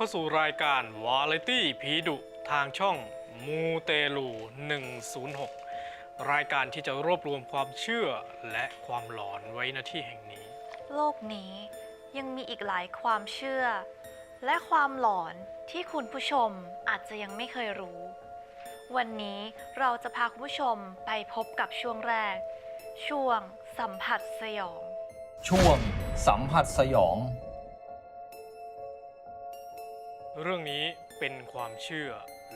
เข้าสู่รายการวาไรตี้ผีดุทางช่องมูเตลู 106 รายการที่จะรวบรวมความเชื่อและความหลอนไว้ณที่แห่งนี้ โลกนี้ยังมีอีกหลายความเชื่อ และความหลอนที่คุณผู้ชมอาจจะยังไม่เคยรู้ วันนี้เราจะพาคุณผู้ชมไปพบกับช่วงแรก ช่วงสัมผัสสยอง ช่วงสัมผัสสยอง เรื่องนี้เป็นความเชื่อ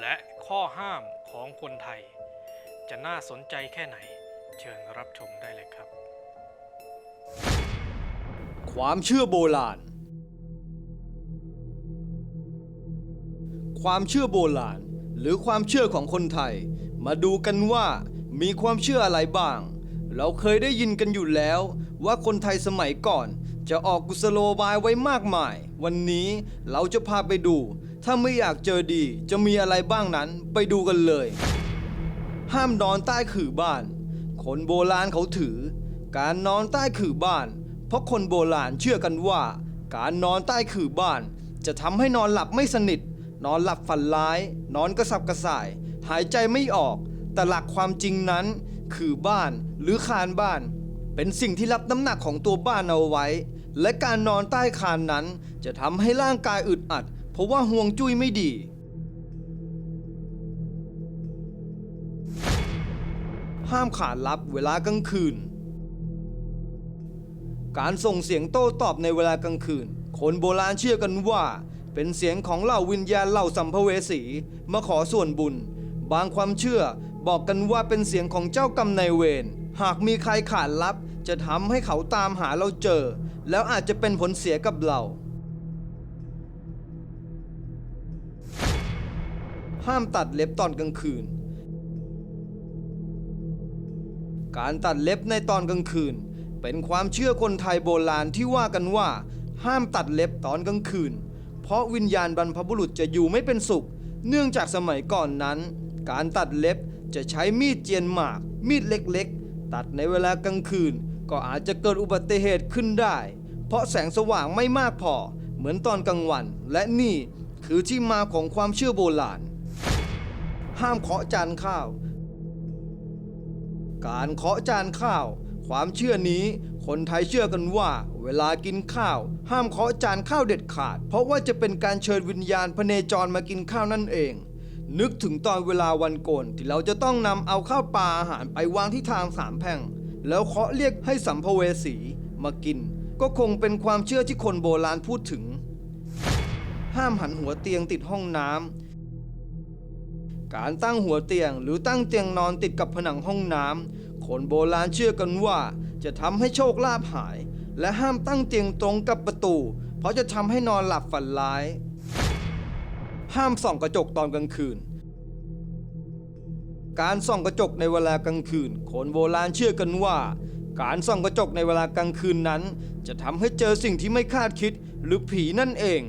และข้อห้ามของคนไทย จะน่าสนใจแค่ไหน เชิญรับชมได้เลยครับ ความเชื่อโบราณ ความเชื่อโบราณ หรือความเชื่อของคนไทย มาดูกันว่ามีความเชื่ออะไรบ้าง เราเคยได้ยินกันอยู่แล้วว่าคนไทยสมัยก่อน จะออกกุศโลบายไว้มากมาย วันนี้เราจะพาไปดู ถ้าไม่อยากเจอดีจะมีอะไรบ้างนั้นไปดูกันเลย ห้ามนอนใต้ขื่อบ้าน คนโบราณเขาถือ การนอนใต้ขื่อบ้าน เพราะคนโบราณเชื่อกันว่า การนอนใต้ขื่อบ้าน จะทำให้นอนหลับไม่สนิท นอนหลับฝันร้าย นอนกระสับกระส่าย หายใจไม่ออก แต่หลักความจริงนั้น คือบ้านหรือคานบ้าน เป็นสิ่งที่รับน้ำหนักของตัวบ้านเอาไว้ และการนอนใต้คานนั้น จะทำให้ร่างกายอึดอัด เพราะว่าห่วงจุ้ยไม่ดี ห้ามขานรับเวลากลางคืน การส่งเสียงโต้ตอบในเวลากลางคืน คนโบราณเชื่อกันว่า เป็นเสียงของเหล่าวิญญาณเหล่าสัมภเวสีมาขอส่วนบุญ บางความเชื่อบอกกันว่าเป็นเสียงของเจ้ากรรมนายเวรหากมีใครขานรับ จะทำให้เขาตามหาเราเจอ แล้วอาจจะเป็นผลเสียกับเรา ห้ามตัดเล็บตอนกลางคืน การตัดเล็บในตอนกลางคืน เป็นความเชื่อคนไทยโบราณที่ว่ากันว่า ห้ามตัดเล็บตอนกลางคืน เพราะวิญญาณบรรพบุรุษจะอยู่ไม่เป็นสุข เนื่องจากสมัยก่อนนั้น การตัดเล็บจะใช้มีดเจียนหมาก มีดเล็กๆ ตัดในเวลากลางคืน ก็อาจจะเกิดอุบัติเหตุขึ้นได้ เพราะแสงสว่างไม่มากพอ เหมือนตอนกลางวัน และนี่คือที่มาของความเชื่อโบราณ ห้ามเคาะจานข้าว การเคาะจานข้าว ความเชื่อนี้คนไทยเชื่อกันว่า เวลากินข้าว ห้ามเคาะจานข้าวเด็ดขาด เพราะว่าจะเป็นการเชิญวิญญาณพเนจรมากินข้าวนั่นเองนึกถึงตอนเวลาวันโกนที่เราจะต้องนำเอาข้าวปลาอาหารไปวางที่ทางสามแพร่ง แล้วเคาะเรียกให้สัมภเวสีมากิน ก็คงเป็นความเชื่อที่คนโบราณพูดถึง ห้ามหันหัวเตียงติดห้องน้ำการตั้งหัวเตียงหรือตั้งเตียงนอนติดกับผนังห้องน้ำคนโบราณเชื่อกันว่า จะทำให้โชคลาภหาย และห้ามตั้งเตียงตรงกับประตู เพราะจะทำให้นอนหลับฝันร้าย ห้ามส่องกระจกตอนกลางคืน การส่องกระจกในเวลากลางคืน คนโบราณเชื่อกันว่า การส่องกระจกในเวลากลางคืนนั้น จะทำให้เจอสิ่งที่ไม่คาดคิดหรือผีนั่นเอง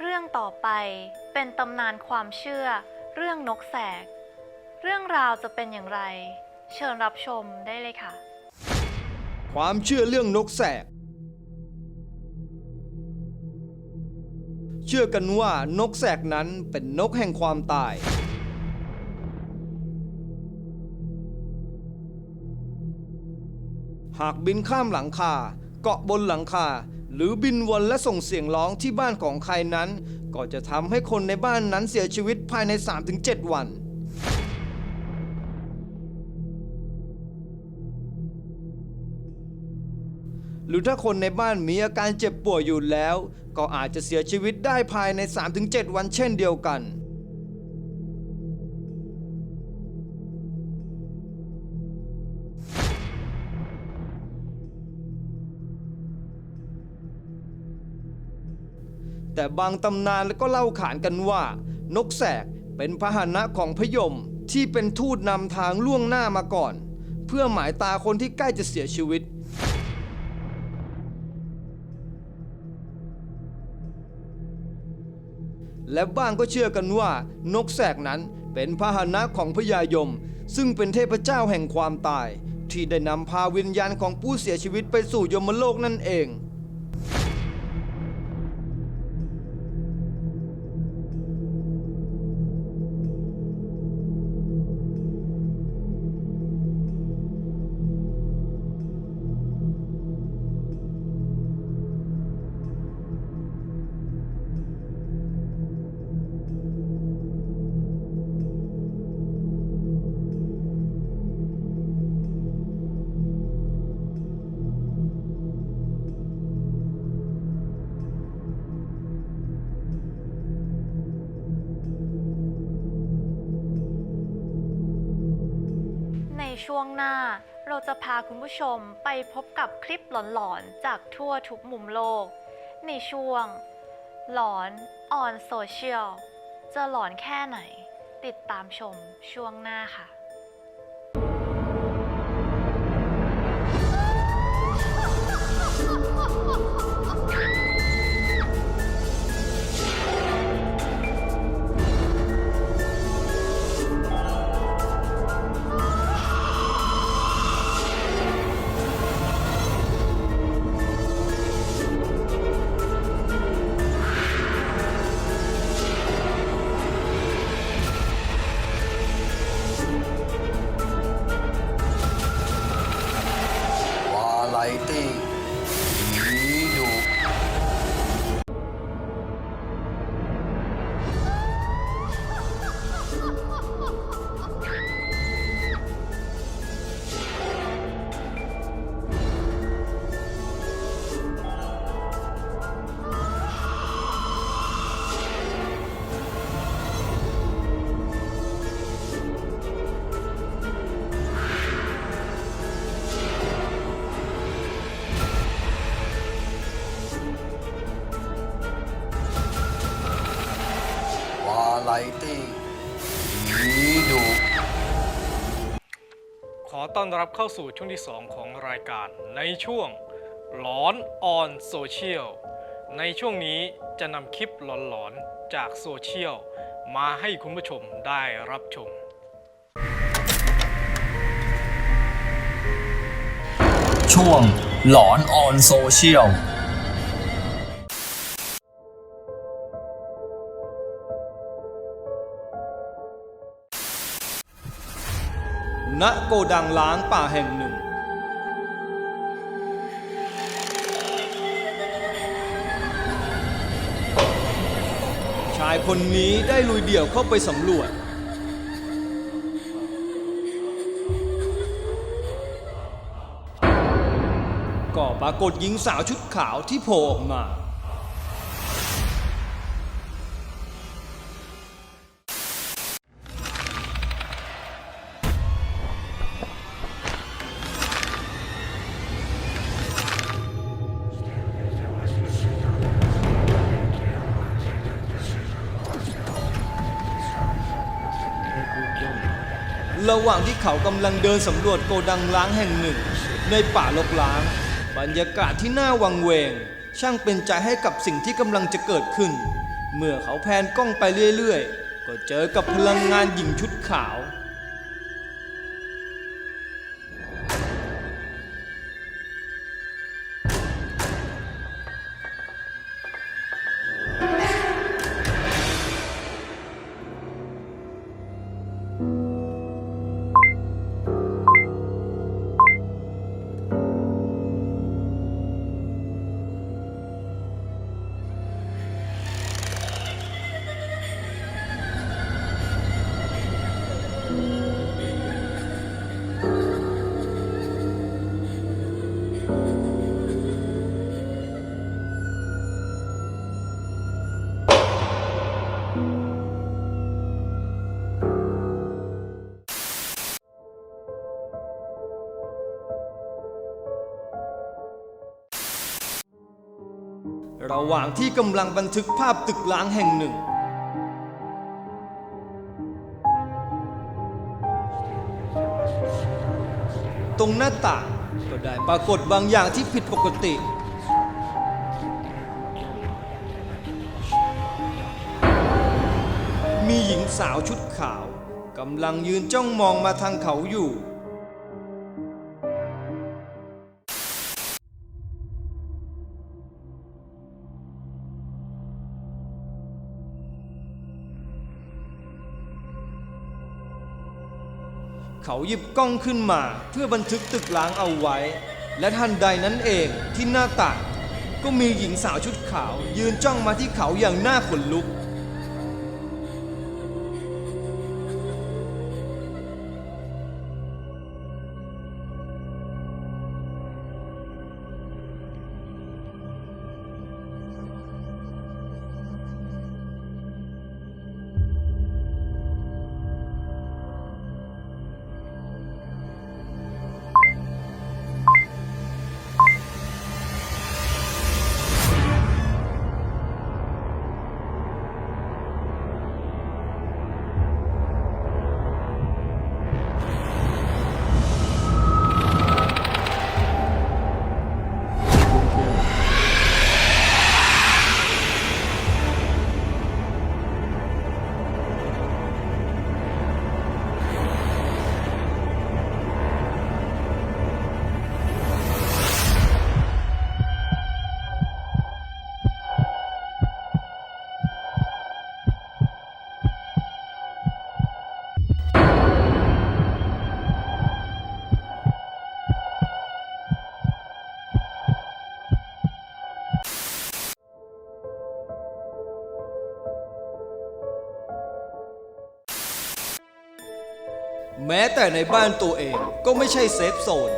เรื่องต่อไปเป็นตำนานความเชื่อเรื่องนกแสก เรื่องราวจะเป็นอย่างไร เชิญรับชมได้เลยค่ะ ความเชื่อเรื่องนกแสก เชื่อกันว่านกแสกนั้นเป็นนกแห่งความตาย หากบินข้ามหลังคาเกาะบนหลังคา หรือบินวนและส่งเสียงร้องที่บ้านของใครนั้น ก็จะทำให้คนในบ้านนั้นเสียชีวิตภายใน 3-7 วัน หรือถ้าคนในบ้านมีอาการเจ็บป่วยอยู่แล้ว ก็อาจจะเสียชีวิตได้ภายใน 3-7 วันเช่นเดียวกัน แต่บางตำนานแล้วก็เล่าขานกันว่า นกแสกเป็นพาหนะของพยมที่เป็นทูตนำทางล่วงหน้ามาก่อน เพื่อหมายตาคนที่ใกล้จะเสียชีวิต และบ้างก็เชื่อกันว่านกแสกนั้นเป็นพาหนะของพญายม ซึ่งเป็นเทพเจ้าแห่งความตาย ที่ได้นำพาวิญญาณของผู้เสียชีวิตไปสู่ยมโลกนั่นเอง ช่วงหน้า เราจะพาคุณผู้ชมไปพบกับคลิปหลอนๆ จากทั่วทุกมุมโลก ในช่วง หลอนออนโซเชียลจะหลอนแค่ไหน ติดตามชมช่วงหน้าค่ะ ต้อนรับเข้าสู่ช่วงที่ 2 ของรายการ ในช่วงหลอนออนโซเชียลในช่วงนี้จะนำคลิปหลอนๆ จากโซเชียลมาให้คุณผู้ชมได้รับชม ช่วงหลอนออนโซเชียล ณโกดังล้างป่าแห่งหนึ่ง ชายคนนี้ได้ลุยเดี่ยวเข้าไปสำรวจ ก็ปรากฏหญิงสาวชุดขาวที่โผล่ออกมา ระหว่างที่เขากำลังเดินสำรวจโกดังล้างแห่งหนึ่ง ในป่าลกล้าง บรรยากาศที่น่าวังเวง ช่างเป็นใจให้กับสิ่งที่กำลังจะเกิดขึ้น เมื่อเขาแพนกล้องไปเรื่อยๆ ก็เจอกับพลังงานหญิงชุดขาว ระหว่างที่กำลังบันทึกภาพตึกล้างแห่งหนึ่ง ตรงหน้าต่างก็ได้ปรากฏบางอย่างที่ผิดปกติ มีหญิงสาวชุดขาวกำลังยืนจ้องมองมาทางเขาอยู่ เขาหยิบกล้องขึ้นมาเพื่อบันทึกตึกล้างเอาไว้ และทันใดนั้นเองที่หน้าต่างก็มีหญิงสาวชุดขาว ยืนจ้องมาที่เขาอย่างหน้าขนลุก แต่ในบ้านตัวเองก็ไม่ใช่เซฟโซน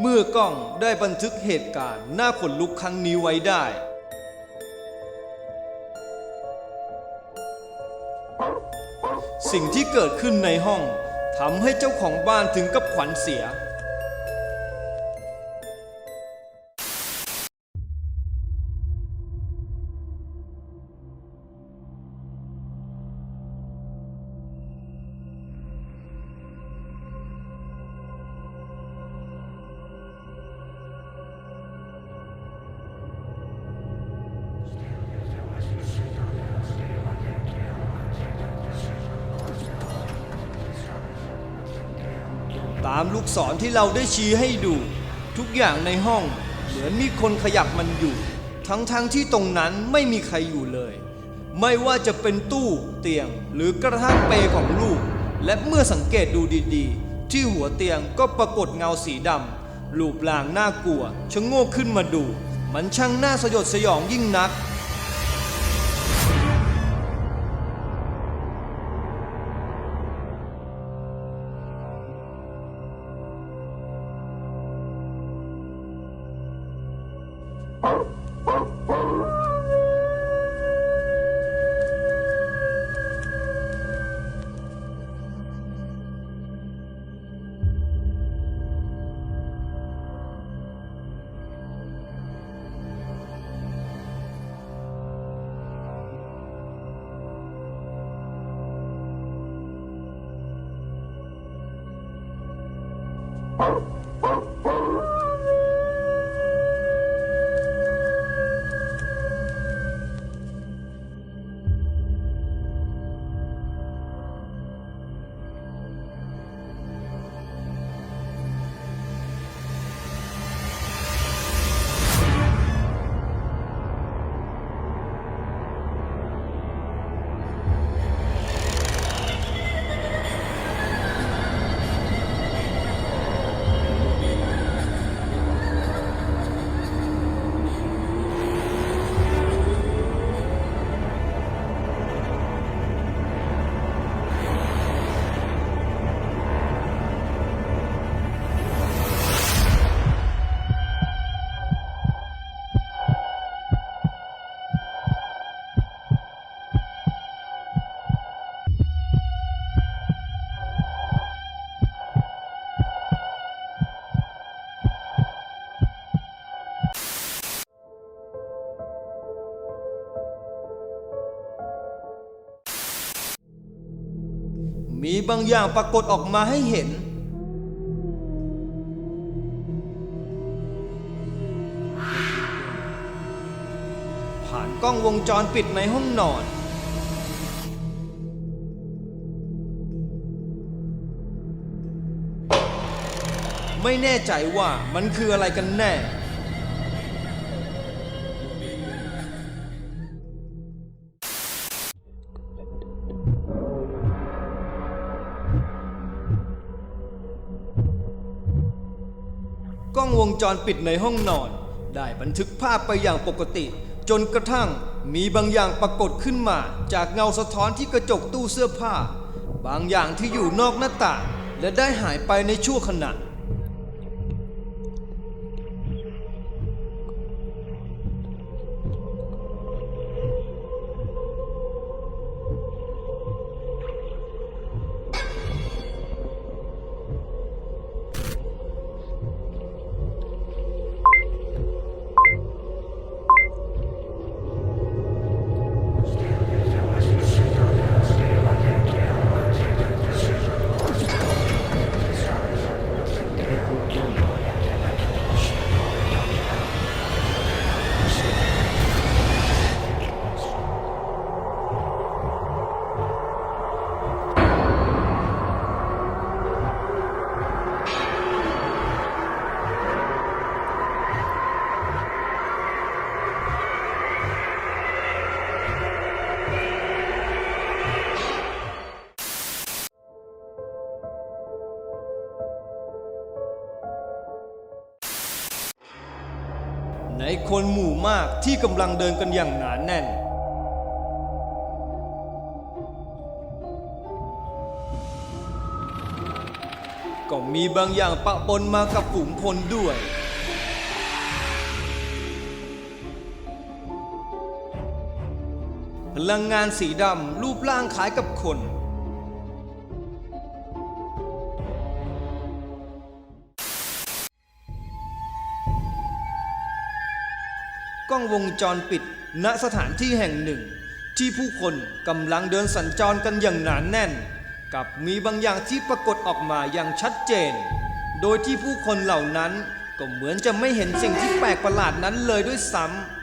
เมื่อกล้องได้บันทึกเหตุการณ์น่าขนลุกครั้งนี้ไว้ได้ สิ่งที่เกิดขึ้นในห้องทำให้เจ้าของบ้านถึงกับขวัญเสีย ตามลูกศรที่เราได้ชี้ให้ดู ทุกอย่างในห้องเหมือนมีคนขยับมันอยู่ ทั้งๆทที่ตรงนั้นไม่มีใครอยู่เลย ไม่ว่าจะเป็นตู้เตียงหรือกระทั่งเปของลูก และเมื่อสังเกตดูดีๆ ที่หัวเตียงก็ปรากฏเงาสีดำรูปร่างน่ากลัวชะโงกขึ้นมาดู มันช่างน่าสยดสยองยิ่งนัก Oh. มีบางอย่างปรากฏออกมาให้เห็น ผ่านกล้องวงจรปิดในห้องนอน ไม่แน่ใจว่ามันคืออะไรกันแน่ จรปิดในห้องนอน ได้บันทึกภาพไปอย่างปกติ จนกระทั่งมีบางอย่างปรากฏขึ้นมา จากเงาสะท้อนที่กระจกตู้เสื้อผ้า บางอย่างที่อยู่นอกหน้าต่างและได้หายไปในชั่วขณะ คนหมู่มากที่กำลังเดินกันอย่างหนาแน่น ก็มีบางอย่างปะปนมากับฝูงพลด้วย พลังงานสีดำรูปร่างคล้ายกับคน ล้องวงจรปิด ณสถานที่แห่งหนึ่ง ที่ผู้คนกำลังเดินสัญจรกันอย่างหนานแน่น กับมีบางอย่างที่ปรากฏออกมาอย่างชัดเจน โดยที่ผู้คนเหล่านั้นก็เหมือนจะไม่เห็นสิ่งที่แปลกประหลาดนั้นเลยด้วยซ้ำ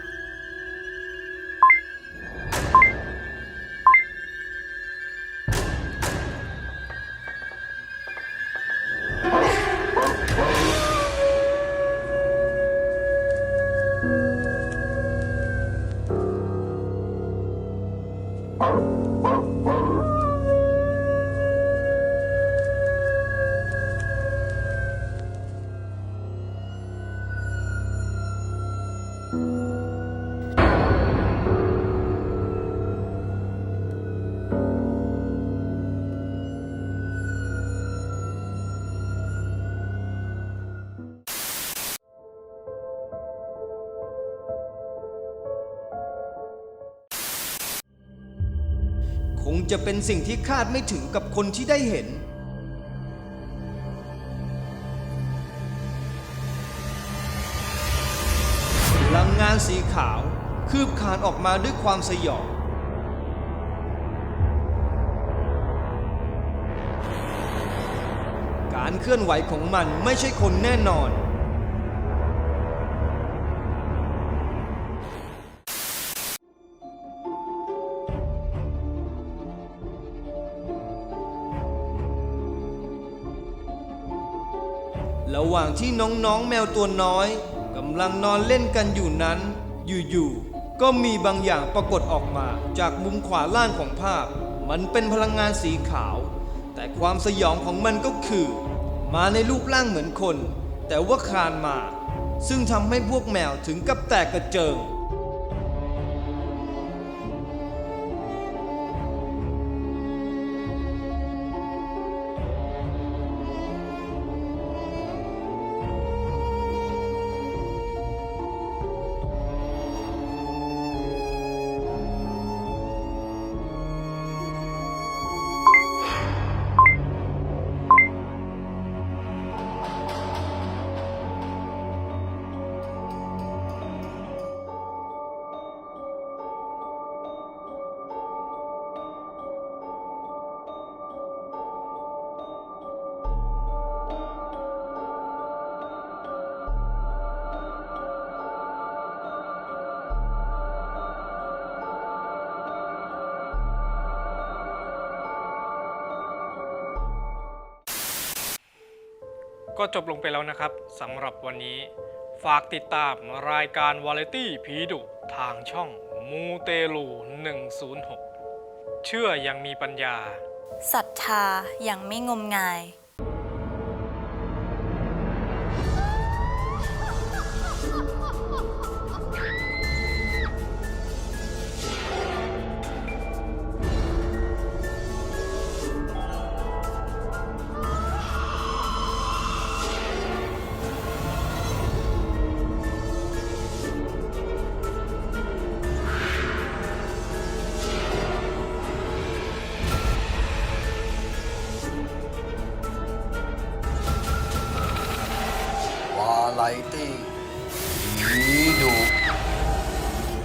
งจะเป็นสิ่งที่คาดไม่ถึงกับคนที่ได้เห็นพลังงานสีขาว คืบคานออกมาด้วยความสยองการเคลื่อนไหวของมันไม่ใช่คนแน่นอน ว่างที่น้องๆแมวตัวน้อยกำลังนอนเล่นกันอยู่นั้น อยู่ๆก็มีบางอย่างปรากฏออกมาจากมุมขวาล่างของภาพ มันเป็นพลังงานสีขาว แต่ความสยองของมันก็คือ มาในรูปร่างเหมือนคน แต่ว่าคลานมา ซึ่งทำให้พวกแมวถึงกับแตกกระเจิง ก็จบลงไปแล้วนะครับสำหรับวันนี้ ฝากติดตามรายการวาไรตี้ผีดุทางช่องมูเตลู 106 เชื่ออยังมีปัญญาศรัทธาอย่างไม่งมงาย